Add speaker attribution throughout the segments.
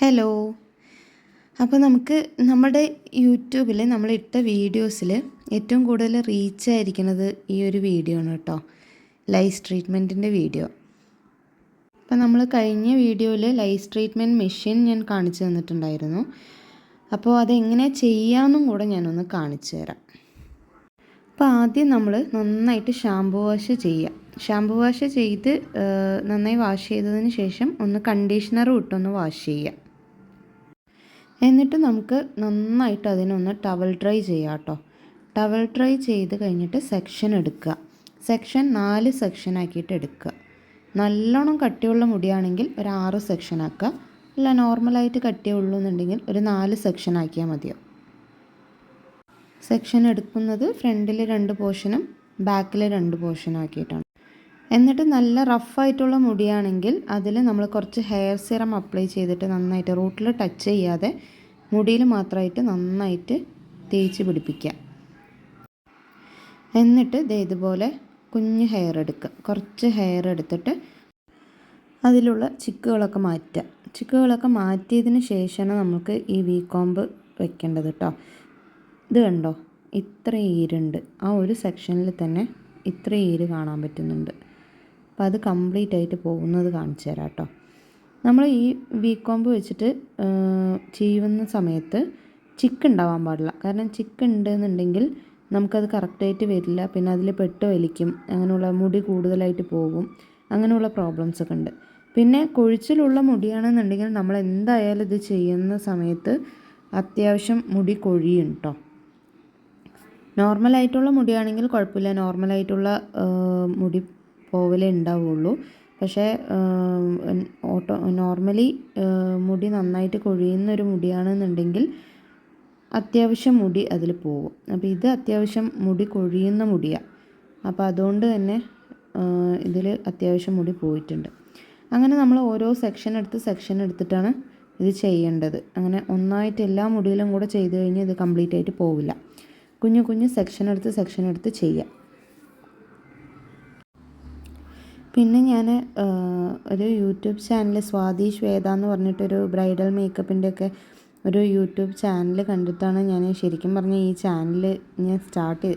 Speaker 1: Hello അപ്പോൾ നമുക്ക് നമ്മുടെ യൂട്യൂബിൽ നമ്മൾ ഇട്ട വീഡിയോസിൽ ഏറ്റവും കൂടുതൽ റീച്ച് ആയിരിക്കുന്നത് ഈ ഒരു വീഡിയോ ആണ് കേട്ടോ ലൈസ് ട്രീറ്റ്മെന്റിന്റെ വീഡിയോ അപ്പോൾ നമ്മൾ കഴിഞ്ഞ വീഡിയോയിൽ ലൈസ് ട്രീറ്റ്മെന്റ് മെഷീൻ ഞാൻ കാണിച്ചു തന്നിട്ടുണ്ടായിരുന്നു. അപ്പോൾ അതെങ്ങനെ ചെയ്യാമെന്നും കൂടെ ഞാനൊന്ന് കാണിച്ചു തരാം. അപ്പോൾ ആദ്യം നമ്മൾ നന്നായിട്ട് ഷാമ്പു വാഷ് ചെയ്യുക ഷാമ്പു വാഷ് ചെയ്ത് നന്നായി വാഷ് ചെയ്തതിന് ശേഷം ഒന്ന് കണ്ടീഷണർ ഇട്ടൊന്ന് വാഷ് ചെയ്യുക എന്നിട്ട് നമുക്ക് നന്നായിട്ട് അതിനൊന്ന് ടവൽ ഡ്രൈ ചെയ്യാം കേട്ടോ ടവൽ ഡ്രൈ ചെയ്ത് കഴിഞ്ഞിട്ട് സെക്ഷൻ എടുക്കുക. സെക്ഷൻ നാല് സെക്ഷൻ ആക്കിയിട്ട് എടുക്കുക. നല്ലോണം കട്ടിയുള്ള മുടിയാണെങ്കിൽ ഒരു ആറ് സെക്ഷൻ ആക്കുക. അല്ല നോർമലായിട്ട് കട്ടിയുള്ളൂ എന്നുണ്ടെങ്കിൽ ഒരു നാല് സെക്ഷൻ ആക്കിയാൽ മതിയാവും സെക്ഷൻ എടുക്കുന്നത് ഫ്രണ്ടിൽ രണ്ട് പോർഷനും ബാക്കിൽ രണ്ട് പോർഷനും ആക്കിയിട്ടാണ്. എന്നിട്ട് നല്ല റഫായിട്ടുള്ള മുടിയാണെങ്കിൽ അതിൽ നമ്മൾ കുറച്ച് ഹെയർ സിറം അപ്ലൈ ചെയ്തിട്ട് നന്നായിട്ട് റൂട്ടിൽ ടച്ച് ചെയ്യാതെ മുടിയിൽ മാത്രമായിട്ട് നന്നായിട്ട് തേച്ച് പിടിപ്പിക്കുക. എന്നിട്ട് ദേ ഇതുപോലെ കുഞ്ഞ് ഹെയർ എടുക്കുക കുറച്ച് ഹെയർ എടുത്തിട്ട് അതിലുള്ള ചിക്കുകളൊക്കെ മാറ്റുക. ചിക്കുകളൊക്കെ മാറ്റിയതിന് ശേഷമാണ് നമുക്ക് ഈ വി കോമ്പ് വെക്കേണ്ടത് കേട്ടോ ഇത് കണ്ടോ? ഇത്ര ഈരുണ്ട് ആ ഒരു സെക്ഷനിൽ തന്നെ ഇത്ര ഈര് കാണാൻ പറ്റുന്നുണ്ട്. അപ്പോൾ അത് കംപ്ലീറ്റ് ആയിട്ട് പോകുന്നത് കാണിച്ചു തരാം കേട്ടോ. നമ്മൾ ഈ വീക്കോമ്പ് കോമ്പ് വെച്ചിട്ട് ചെയ്യുന്ന സമയത്ത് ചിക്ക് ഉണ്ടാവാൻ പാടില്ല. കാരണം ചിക്ക് ഉണ്ടെന്നുണ്ടെങ്കിൽ നമുക്കത് കറക്റ്റായിട്ട് വരില്ല. പിന്നെ അതിൽ പെട്ട് വലിക്കും. അങ്ങനെയുള്ള മുടി കൂടുതലായിട്ട് പോകും. അങ്ങനെയുള്ള പ്രോബ്ലംസ് ഒക്കെ ഉണ്ട്. പിന്നെ കൊഴിച്ചിലുള്ള മുടിയാണെന്നുണ്ടെങ്കിൽ നമ്മൾ എന്തായാലും ഇത് ചെയ്യുന്ന സമയത്ത് അത്യാവശ്യം മുടി കൊഴിയും കേട്ടോ നോർമലായിട്ടുള്ള മുടിയാണെങ്കിൽ കുഴപ്പമില്ല. നോർമലായിട്ടുള്ള മുടി പോവലേ ഉണ്ടാവുള്ളൂ പക്ഷേ ഓട്ടോ നോർമലി മുടി നന്നായിട്ട് കൊഴിയുന്ന ഒരു മുടിയാണെന്നുണ്ടെങ്കിൽ അത്യാവശ്യം മുടി അതിൽ പോകും അപ്പോൾ ഇത് അത്യാവശ്യം മുടി കൊഴിയുന്ന മുടിയാണ് അപ്പോൾ അതുകൊണ്ട് തന്നെ ഇതിൽ അത്യാവശ്യം മുടി പോയിട്ടുണ്ട്. അങ്ങനെ നമ്മൾ ഓരോ സെക്ഷൻ എടുത്ത് സെക്ഷൻ എടുത്തിട്ടാണ് ഇത് ചെയ്യേണ്ടത്. അങ്ങനെ ഒന്നായിട്ട് എല്ലാ മുടിയിലും കൂടെ ചെയ്ത് കഴിഞ്ഞാൽ ഇത് കംപ്ലീറ്റ് ആയിട്ട് പോവില്ല. കുഞ്ഞു കുഞ്ഞു സെക്ഷൻ എടുത്ത് സെക്ഷൻ എടുത്ത് ചെയ്യാം. പിന്നെ ഞാൻ ഒരു യൂട്യൂബ് ചാനൽ സ്വാതി ശ്വേത എന്ന് പറഞ്ഞിട്ടൊരു ബ്രൈഡൽ മേക്കപ്പിന്റെ ഒക്കെ ഒരു യൂട്യൂബ് ചാനൽ കണ്ടിട്ടാണ് ഞാൻ ശരിക്കും പറഞ്ഞ ഈ ചാനൽ ഞാൻ സ്റ്റാർട്ട്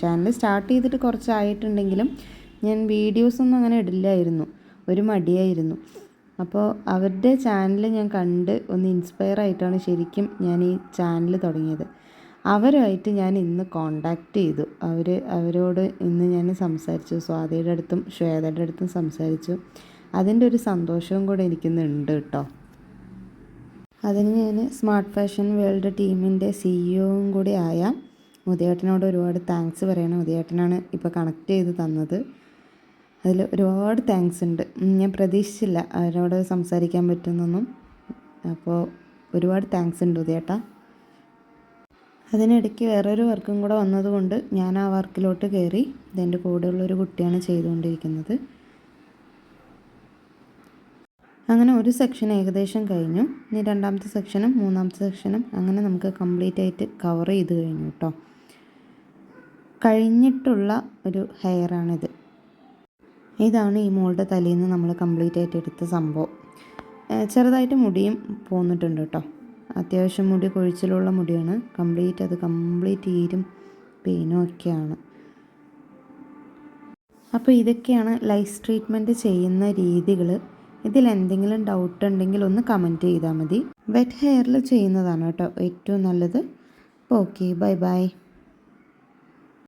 Speaker 1: ചാനൽ സ്റ്റാർട്ട് ചെയ്തിട്ട് കുറച്ചായിട്ടുണ്ടെങ്കിലും ഞാൻ വീഡിയോസൊന്നും അങ്ങനെ ഇടില്ലായിരുന്നു. ഒരു മടിയായിരുന്നു. അപ്പോൾ അവരുടെ ചാനൽ ഞാൻ കണ്ട് ഒന്ന് ഇൻസ്പയർ ആയിട്ടാണ് ശരിക്കും ഞാൻ ഈ ചാനൽ തുടങ്ങിയത്. അവരുമായിട്ട് ഞാൻ ഇന്ന് കോണ്ടാക്ട് ചെയ്തു. അവർ അവരോട് ഇന്ന് ഞാൻ സംസാരിച്ചു. സ്വാതിയുടെ അടുത്തും ശ്വേതയുടെ അടുത്തും സംസാരിച്ചു. അതിന്റെ ഒരു സന്തോഷവും കൂടെ എനിക്കിന്നുണ്ട് കേട്ടോ അതിന് ഞാൻ സ്മാർട്ട് ഫാഷൻ വേൾഡ് ടീമിന്റെ സിഇഒയും കൂടി ആയ മുതിയേട്ടനോട് ഒരുപാട് താങ്ക്സ് പറയണം. മുതിയേട്ടനാണ് ഇപ്പോൾ കണക്ട് ചെയ്ത് തന്നത്. അതിൽ ഒരുപാട് താങ്ക്സ് ഉണ്ട്. ഞാൻ പ്രതീക്ഷിച്ചില്ല അവരോട് സംസാരിക്കാൻ പറ്റുന്നൊന്നും. അപ്പോൾ ഒരുപാട് താങ്ക്സ് ഉണ്ട് ഉദയേട്ടാ അതിനിടയ്ക്ക് വേറൊരു വർക്കും കൂടെ വന്നതുകൊണ്ട് ഞാൻ ആ വർക്കിലോട്ട് കയറി ഇതെന്റെ കൂടെയുള്ളൊരു കുട്ടിയാണ് ചെയ്തുകൊണ്ടിരിക്കുന്നത്. അങ്ങനെ ഒരു സെക്ഷൻ ഏകദേശം കഴിഞ്ഞു. ഇനി രണ്ടാമത്തെ സെക്ഷനും മൂന്നാമത്തെ സെക്ഷനും അങ്ങനെ നമുക്ക് കംപ്ലീറ്റ് ആയിട്ട് കവർ ചെയ്ത് കഴിഞ്ഞു കേട്ടോ. കഴിഞ്ഞിട്ടുള്ള ഒരു ഹെയറാണിത്. ഇതാണ് ഈ മോളുടെ തലയിൽ നിന്ന് നമ്മൾ കംപ്ലീറ്റ് ആയിട്ട് എടുത്ത സംഭവം. ചെറുതായിട്ട് മുടിയും പോന്നിട്ടുണ്ട് കേട്ടോ. അത്യാവശ്യം മുടി കൊഴിച്ചിലുള്ള മുടിയാണ്. കംപ്ലീറ്റ് അത് കംപ്ലീറ്റ് ഈരും പെയിനും ഒക്കെയാണ്. അപ്പോൾ ഇതൊക്കെയാണ് ലൈഫ് ട്രീറ്റ്മെന്റ് ചെയ്യുന്ന രീതികൾ ഇതിൽ എന്തെങ്കിലും ഡൗട്ട് ഉണ്ടെങ്കിൽ ഒന്ന് കമന്റ് ചെയ്താൽ മതി. വെറ്റ് ഹെയറിൽ ചെയ്യുന്നതാണ് കേട്ടോ ഏറ്റവും നല്ലത്. Okay bye bye